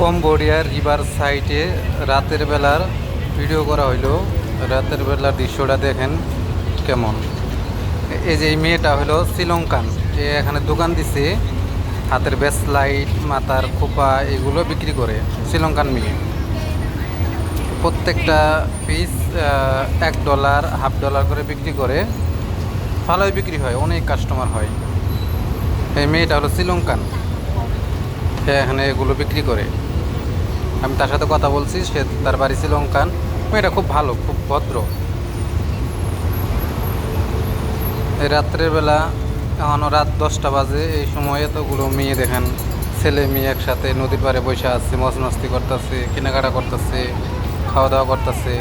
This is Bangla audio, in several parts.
কম্বোডিয়ার রিভার সাইডে রাতের বেলার ভিডিও করা হইল। রাতের বেলার দৃশ্যটা দেখেন কেমন। এই যে এই মেয়েটা হলো শ্রীলঙ্কান। এ এখানে দোকান দিছে, হাতের বেস্ট লাইট, মাথার খোপা, এগুলো বিক্রি করে শ্রীলঙ্কান মেয়ে। প্রত্যেকটা পিস এক ডলার, হাফ ডলার করে বিক্রি করে। ভালোই বিক্রি হয়, অনেক কাস্টমার হয়। এই মেয়েটা হলো শ্রীলঙ্কান। এখানে এগুলো বিক্রি করে। আমি তার সাথে কথা বলছি, সে তার বাড়ি শ্রীলঙ্কান মেয়েটা খুব ভালো, খুব ভদ্র। এই রাত্রের বেলা এখনও রাত দশটা বাজে, এই সময় এতগুলো মেয়ে দেখেন, ছেলে মেয়ে একসাথে নদীর পাড়ে বসে আছে মজ মস্তি করতেছে, কেনাকাটা করতেছে খাওয়া দাওয়া করতেছে।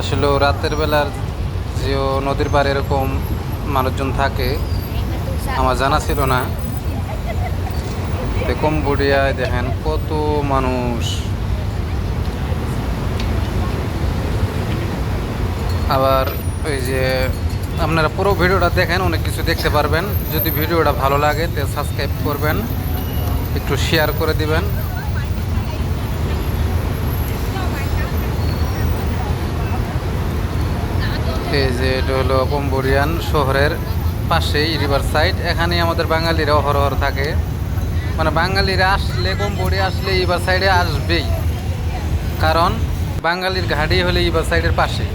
আসলে রাতের বেলার যে নদীর পাড়ে এরকম মানুষজন থাকে, আমার জানা ছিল না। কম্বোডিয়ায় দেখেন কত মানুষ। আবার ওই যে আপনারা পুরো ভিডিওটা দেখেন, অনেক কিছু দেখতে পারবেন। যদি ভিডিওটা ভালো লাগে, তো সাবস্ক্রাইব করবেন, একটু শেয়ার করে দিবেন। এই যে এটা হলো কম্বোডিয়ান শহরের পাশেই রিভার সাইড এখানেই আমাদের বাঙালিরা অহরহর থাকে। মানে বাঙালিরা আসলে কম্বোডিয়া আসলে রিভার সাইডে আসবেই। কারণ বাঙালির ঘাটি হলে রিভার সাইডের পাশে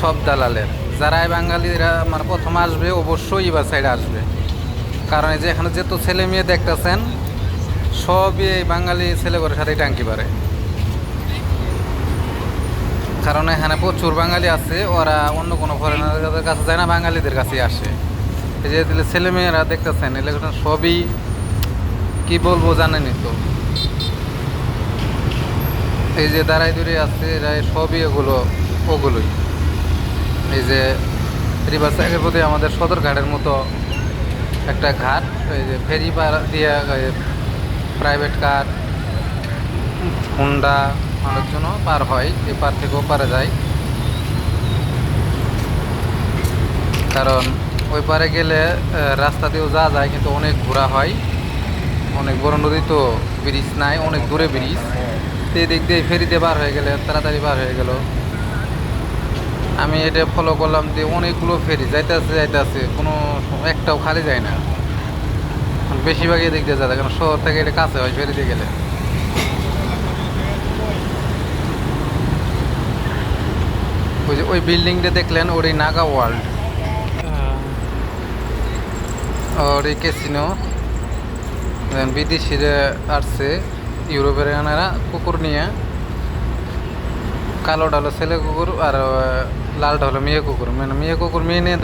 সব দালালের। যারাই বাঙালিরা মানে প্রথম আসবে, অবশ্যই এবার সাইডে আসবে। কারণ এই যে এখানে যেহেতু ছেলে মেয়ে দেখতেছেন, সবই বাঙালি ছেলেগুলোর সাথেই টাঙ্কি পারে কারণ এখানে প্রচুর বাঙালি আছে, ওরা অন্য কোনো ফরেনারদের কাছে যায় না, বাঙালিদের কাছেই আসে। এই যে দিলে ছেলে মেয়েরা দেখতেছেন এগুলো সবই কি বলব জানেনই তো। এই যে দাঁড়াই দূরে আছে এরা সবই এগুলো, ওগুলোই। এই যে রিভার সাইডের প্রতি আমাদের সদর ঘাটের মতো একটা ঘাট, এই যে ফেরি দিয়ে প্রাইভেট কার হুন্ডা মানুষজন পার হয়, এ পার থেকেও পারে যায়। কারণ ওই পারে গেলে রাস্তা দিয়েও যাওয়া যায়, কিন্তু অনেক ঘোরা হয়। অনেক বড় নদী তো ব্রিজ নাই অনেক দূরে ব্রিজ। তো এদিক দিয়ে ফেরিতে পার হয়ে গেলে তাড়াতাড়ি পার হয়ে গেল। আমি এটা ফলো করলাম যে অনেকগুলো ফেরি যাইতেছে যাইতেছে কোনো একটাও খালি যায় না। বেশিরভাগই এদিক দিয়ে যাবে কারণ শহর থেকে এটা কাছে হয় ফেরিতে গেলে। ওই যে ওই বিল্ডিংটা দেখলেন ওর এই নাগা ওয়ার্ল্ড। ওর এই ক্যাসিনো বিদেশিরা আসছে, ইউরোপের এনারা কুকুর নিয়ে। কালো হলো ছেলে কুকুর আর লাল হলো মেয়ে কুকুর। মানে মেয়ে কুকুর মেয়ে নিয়ে